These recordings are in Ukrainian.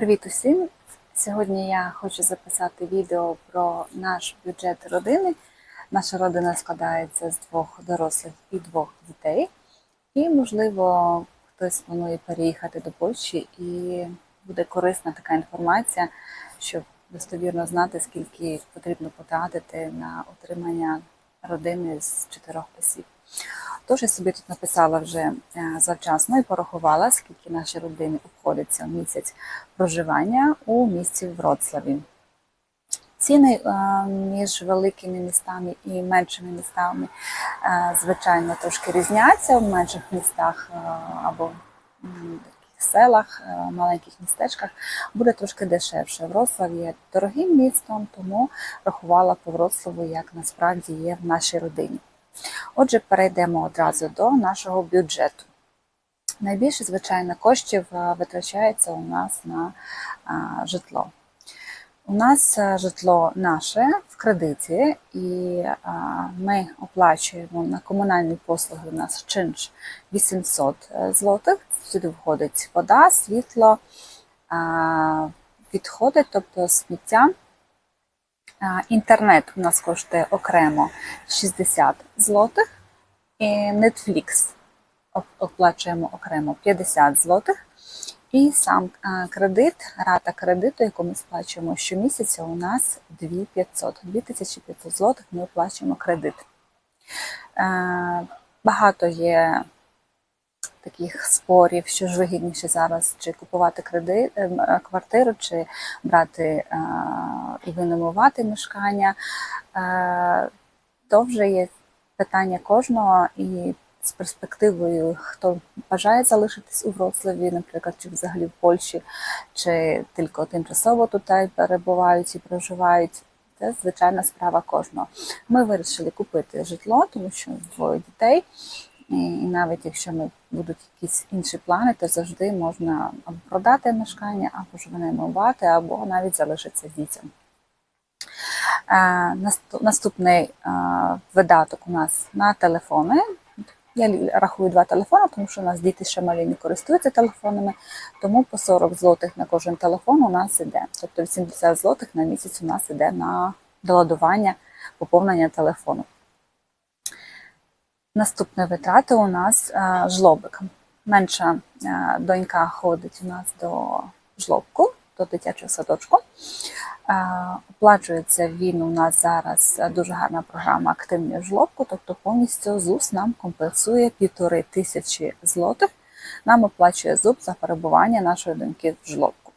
Привіт усім! Сьогодні я хочу записати відео про наш бюджет родини. Наша родина складається з двох дорослих і двох дітей. І, можливо, хтось планує переїхати до Польщі і буде корисна така інформація, щоб достовірно знати, скільки потрібно потратити на утримання родини з чотирьох осіб. Тож я собі тут написала вже е, завчасно і порахувала, скільки наші родини обходяться в місяць проживання у місті Вроцлаві. Ціни е, між великими містами і меншими містами, е, звичайно, трошки різняться в менших містах або м, таких селах, маленьких містечках буде трошки дешевше. Вроцлав є дорогим містом, тому рахувала по Вроцлаву, як насправді є в нашій родині. Отже, перейдемо одразу до нашого бюджету. Найбільше, звичайно, коштів витрачається у нас на житло. У нас житло наше в кредиті, і ми оплачуємо на комунальні послуги у нас чинш 800 злотих. Сюди входить вода, світло, відходи, тобто сміття. Інтернет у нас коштує окремо 60 злотих, і Netflix оплачуємо окремо 50 злотих. І сам кредит, рата кредиту, яку ми сплачуємо щомісяця, у нас 2500. 2500 злотих ми оплачуємо кредит. Багато є таких спорів, що ж вигідніше зараз, чи купувати кредит, е, квартиру, чи брати е, і винаймувати мешкання. Е, то вже є питання кожного і з перспективою, хто бажає залишитись у Вроцлаві, наприклад, чи взагалі в Польщі, чи тільки тимчасово тут перебувають і проживають. Це звичайна справа кожного. Ми вирішили купити житло, тому що двоє дітей. І навіть якщо ми будуть якісь інші плани, то завжди можна або продати мешкання, або ж винаймувати, або навіть залишитися з дітям. Наступний видаток у нас на телефони. Я рахую два телефони, тому що у нас діти ще малі не користуються телефонами, тому по 40 злотих на кожен телефон у нас іде. Тобто 80 злотих на місяць у нас іде на доладування, поповнення телефону. Наступні витрати у нас е, жлобик. Менша е, донька ходить у нас до жлобку, до дитячого садочку. Е, оплачується він у нас зараз дуже гарна програма активної жлобку, тобто повністю ЗУС нам компенсує півтори тисячі злотих. Нам оплачує ЗУБ за перебування нашої доньки в жлобку.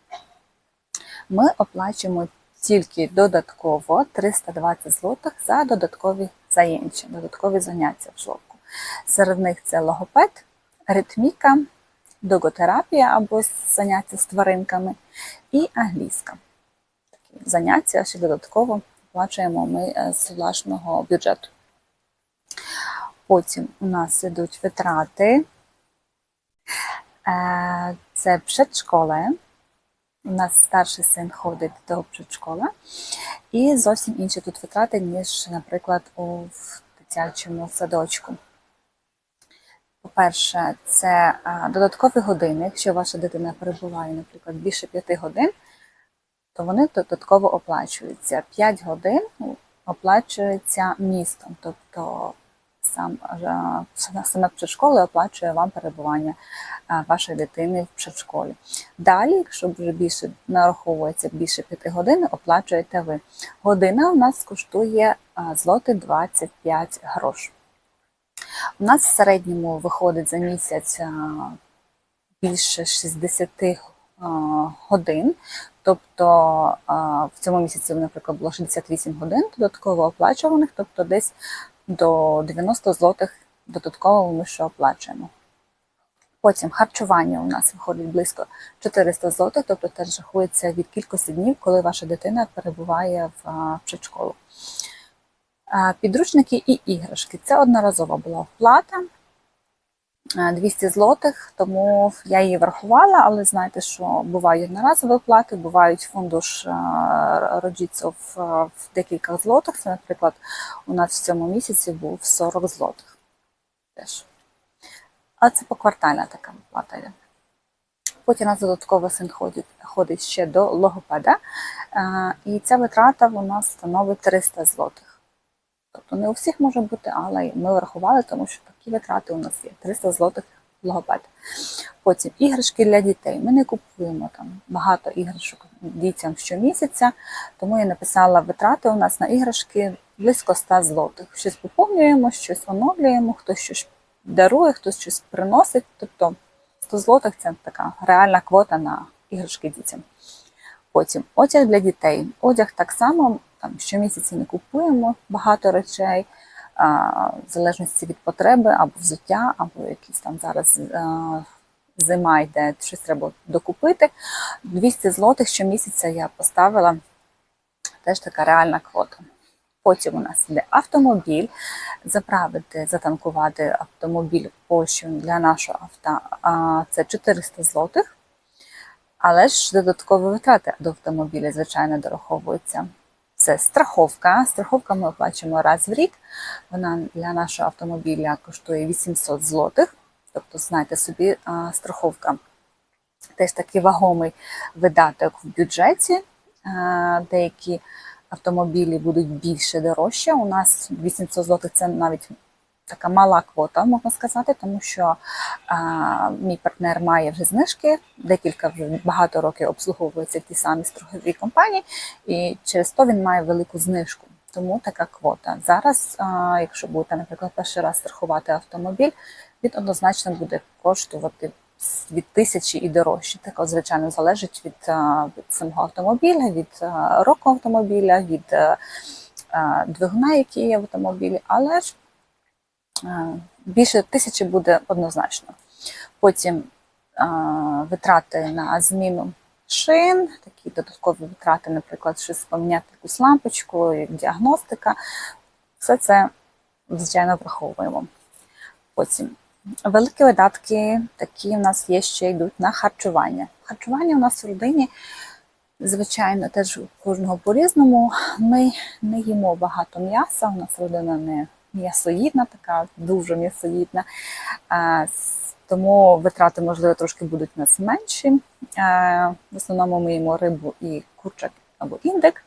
Ми оплачуємо тільки додатково 320 злотих за додаткові заняття, додаткові заняття в жлобку. Серед них це логопед, ритміка, доготерапія або заняття з тваринками і англійська. Такі заняття ще додатково оплачуємо ми е, з власного бюджету. Потім у нас йдуть витрати. Е, це предшколе. У нас старший син ходить до предшколи. І зовсім інші тут витрати, ніж, наприклад, у дитячому садочку. По-перше, це додаткові години. Якщо ваша дитина перебуває, наприклад, більше 5 годин, то вони додатково оплачуються. 5 годин оплачується містом, тобто сам саме предшколи оплачує вам перебування вашої дитини в предшколі. Далі, якщо вже більше нараховується більше 5 годин, оплачуєте ви. Година у нас коштує злоти 25 грош. У нас в середньому виходить за місяць більше 60 годин. Тобто в цьому місяці, наприклад, було 68 годин додатково оплачуваних, тобто десь до 90 злотих додатково ми ще оплачуємо. Потім харчування у нас виходить близько 400 злотих, тобто теж рахується від кількості днів, коли ваша дитина перебуває в предшколу. Підручники і іграшки. Це одноразова була вплата 200 злотих, тому я її врахувала, але знаєте, що бувають одноразові вплати, бувають фундуш роджіців в декілька злотих. Це, наприклад, у нас в цьому місяці був 40 злотих. Теж. А це поквартальна така вплата йде. Потім у нас додатково син ходить, ходить ще до логопеда, е, і ця витрата у нас становить 300 злотих. Тобто не у всіх може бути, але ми врахували, тому що такі витрати у нас є 300 злотих логопед. Потім іграшки для дітей. Ми не купуємо там багато іграшок дітям щомісяця, тому я написала витрати у нас на іграшки близько 100 злотих. Щось поповнюємо, щось оновлюємо, хтось щось дарує, хтось щось приносить. Тобто 100 злотих це така реальна квота на іграшки дітям. Потім одяг для дітей. Одяг так само там щомісяця не купуємо багато речей, в залежності від потреби, або взуття, або якісь там зараз зима йде, щось треба докупити. 200 злотих щомісяця я поставила теж така реальна квота. Потім у нас йде автомобіль, заправити, затанкувати автомобіль Польщу для нашого авто це 400 злотих. Але ж додаткові витрати до автомобіля, звичайно, дораховуються. Це страховка. Страховка ми оплачуємо раз в рік. Вона для нашого автомобіля коштує 800 злотих. Тобто, знайте собі, страховка теж такий вагомий видаток в бюджеті. Деякі автомобілі будуть більше дорожче. У нас 800 злотих це навіть така мала квота, можна сказати, тому що а, мій партнер має вже знижки, декілька вже багато років обслуговуються ті самі страхові компанії, і через то він має велику знижку. Тому така квота. Зараз, а, якщо будете, наприклад, перший раз страхувати автомобіль, він однозначно буде коштувати від тисячі і дорожче. Так, звичайно, залежить від, від самого автомобіля, від року автомобіля, від двигуна, який є в автомобілі, але ж більше тисячі буде однозначно. Потім витрати на зміну шин, такі додаткові витрати, наприклад, щось поміняти якусь лампочку, як діагностика. Все це, звичайно, враховуємо. Потім великі видатки, такі у нас є ще йдуть на харчування. Харчування у нас в родині, звичайно, теж у кожного по-різному. Ми не їмо багато м'яса, у нас родина не м'ясоїдна, така дуже м'ясоїдна. Тому витрати, можливо, трошки будуть у нас менші. В основному ми їмо рибу і курчак або індик.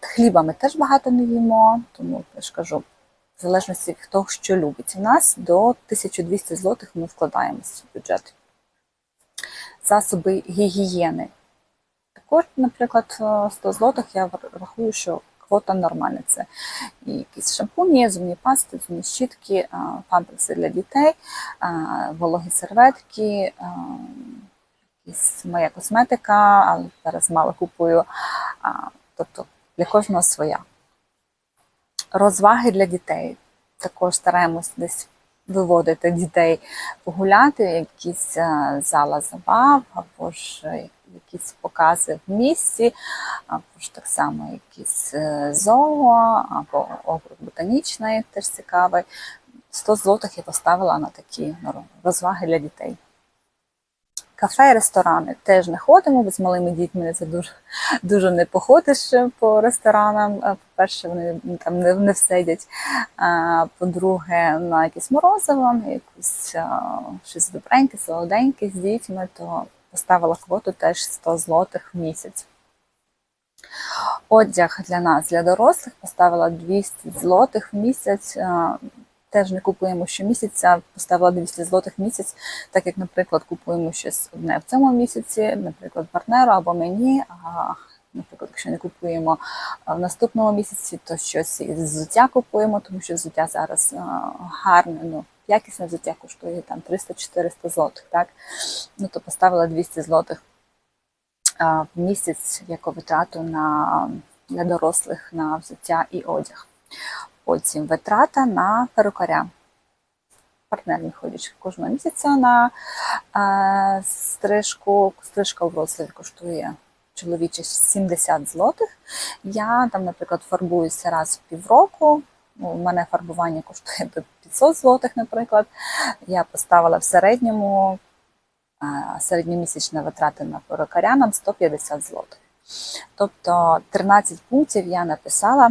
Хліба ми теж багато не їмо, тому я ж кажу, в залежності хто що любить. У нас до 1200 злотих ми вкладаємося в бюджет. Засоби гігієни. Також, наприклад, е, 100 злотих я рахую, що квота нормальна. Це і якісь шампуні, зубні пасти, зубні щітки, памперси для дітей, вологі серветки, якісь моя косметика, але зараз мало купую. Тобто для кожного своя. Розваги для дітей. Також стараємось десь виводити дітей погуляти, якісь зала забав, або ж е, якісь покази в місті, або ж так само якісь е, зоо, або округ ботанічний, теж цікавий. 100 злотих я поставила на такі розваги для дітей. Кафе, ресторани теж не ходимо, бо з малими дітьми це дуже, дуже не походиш по ресторанам. Е, По-перше, вони там не, не всидять. По-друге, на якесь морозиво, якусь щось добреньке, солоденьке з дітьми, то поставила квоту теж 100 злотих в місяць. Одяг для нас, для дорослих, поставила 200 злотих в місяць. Теж не купуємо щомісяця, поставила 200 злотих в місяць, так як, наприклад, купуємо щось одне в цьому місяці, наприклад, партнеру або мені. А, наприклад, якщо не купуємо в наступному місяці, то щось із взуття купуємо, тому що взуття зараз а, гарне, ну, якісне взуття коштує там 300-400 злотих, так? Ну, то поставила 200 злотих в місяць як витрату на, для дорослих на взуття і одяг. Потім витрата на перукаря. Партнер ходить кожного місяця на е, стрижку. Стрижка у Вроцлаві коштує чоловіче 70 злотих. Я там, наприклад, фарбуюся раз в півроку. У мене фарбування коштує до 500 злотих, наприклад. Я поставила в середньому середньомісячна витрата на перукаря нам 150 злотих. Тобто 13 пунктів я написала.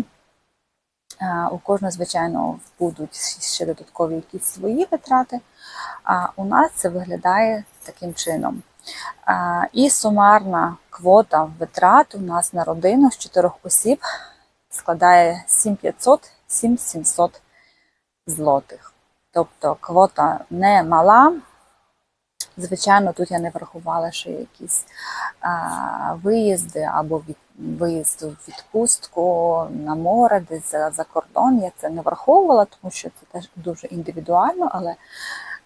У кожного, звичайно, будуть ще додаткові якісь свої витрати. А у нас це виглядає таким чином. І сумарна квота витрат у нас на родину з чотирьох осіб складає 7500 7700 злотих. Тобто квота не мала. Звичайно, тут я не врахувала ще якісь а, виїзди або від, виїзд у відпустку на море, десь за, за кордон. Я це не враховувала, тому що це теж дуже індивідуально, але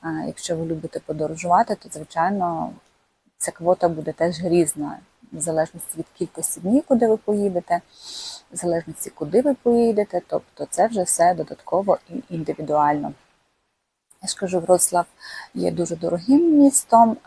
а, якщо ви любите подорожувати, то звичайно ця квота буде теж різна, в залежності від кількості днів, куди ви поїдете, в залежності, куди ви поїдете. Тобто це вже все додатково і індивідуально. Я ж кажу, Вроцлав є дуже дорогим містом.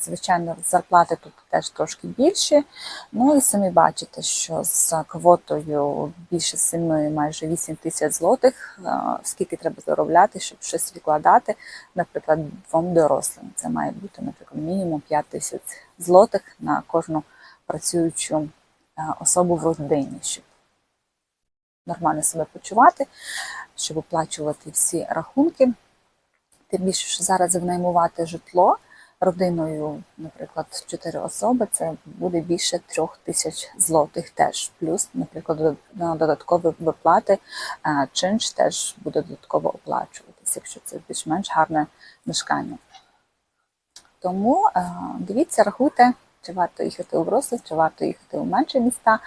Звичайно, зарплати тут теж трошки більші. Ну і самі бачите, що з квотою більше 7, майже 8 тисяч злотих, скільки треба заробляти, щоб щось відкладати, наприклад, двом дорослим. Це має бути, наприклад, мінімум 5 тисяч злотих на кожну працюючу особу в родині, щоб нормально себе почувати, щоб оплачувати всі рахунки. Тим більше, що зараз винаймувати житло родиною, наприклад, чотири особи, це буде більше трьох тисяч злотих теж. Плюс, наприклад, на додаткові виплати а, чинш теж буде додатково оплачуватися, якщо це більш-менш гарне мешкання. Тому дивіться, рахуйте, чи варто їхати у Врослав, чи варто їхати у менші міста.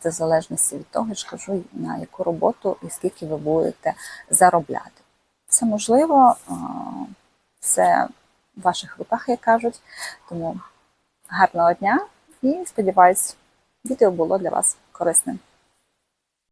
Це в залежності від того, ж кажу, на яку роботу і скільки ви будете заробляти. Це можливо, це в ваших руках, як кажуть. Тому гарного дня і сподіваюсь, відео було для вас корисним.